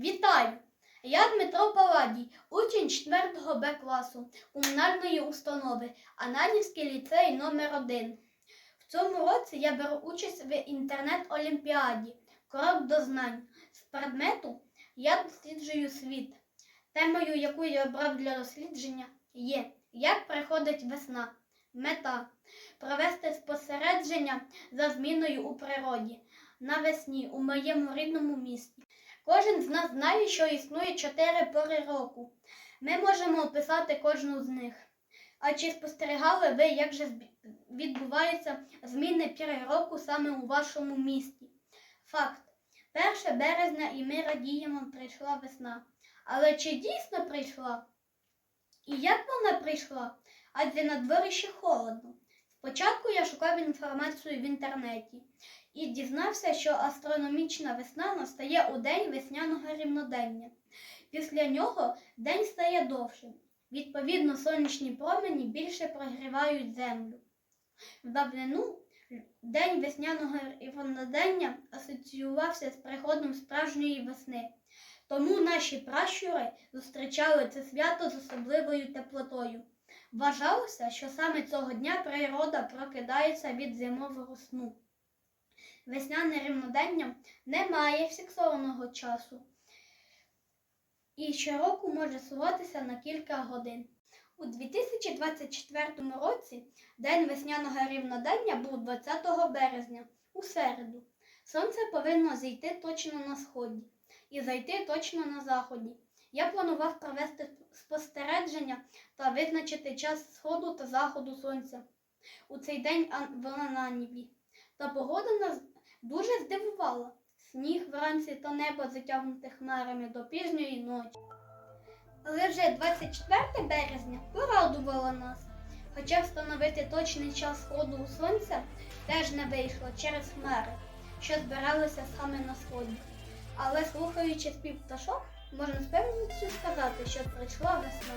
Вітаю! Я Дмитро Паладій, учень 4 Б класу комунальної установи Ананівський ліцей номер 1 В цьому році я беру участь в інтернет-олімпіаді Крок до знань. З предмету я досліджую світ. Темою, яку я обрав для дослідження, є як приходить весна. Мета провести спостереження за зміною у природі навесні у моєму рідному місті. Кожен з нас знає, що існує чотири пори року. Ми можемо описати кожну з них. А чи спостерігали ви, як же відбуваються зміни піри року саме у вашому місті? Факт. 1 березня і ми радіємо, прийшла весна. Але чи дійсно прийшла? І як вона прийшла? Адже на дворі ще холодно. Спочатку я шукав інформацію в інтернеті і дізнався, що астрономічна весна настає у день весняного рівнодення. Після нього день стає довшим. Відповідно, сонячні промені більше прогрівають землю. В давнину день весняного рівнодення асоціювався з приходом справжньої весни. Тому наші пращури зустрічали це свято з особливою теплотою. Вважалося, що саме цього дня природа прокидається від зимового сну. Весняне рівнодення не має фіксованого часу і щороку може суватися на кілька годин. У 2024 році День весняного рівнодення був 20 березня, у середу. Сонце повинно зійти точно на сході і зайти точно на заході. Я планував провести спостереження та визначити час сходу та заходу сонця. У цей день вона на небі. Та погода нас дуже здивувала. Сніг вранці та небо затягнуте хмарами до пізньої ночі. Але вже 24 березня порадувало нас. Хоча встановити точний час сходу у сонця теж не вийшло через хмари, що збиралися саме на сході. Але слухаючи спів пташок, можна з певністю сказати, що прийшла весна.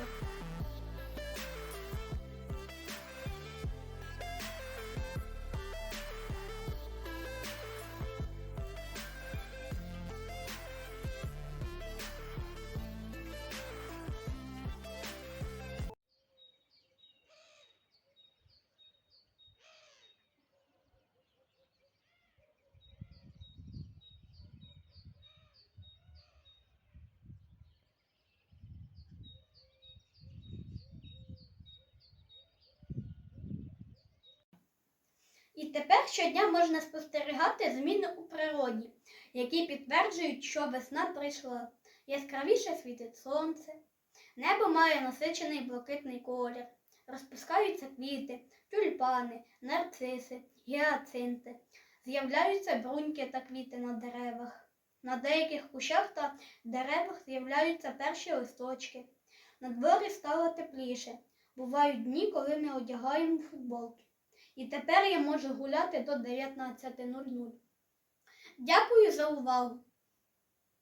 І тепер щодня можна спостерігати зміни у природі, які підтверджують, що весна прийшла. Яскравіше світить сонце, небо має насичений блакитний колір, розпускаються квіти, тюльпани, нарциси, гіацинти, з'являються бруньки та квіти на деревах. На деяких кущах та деревах з'являються перші листочки. На дворі стало тепліше. Бувають дні, коли ми одягаємо футболки. І тепер я можу гуляти до 19.00. Дякую за увагу!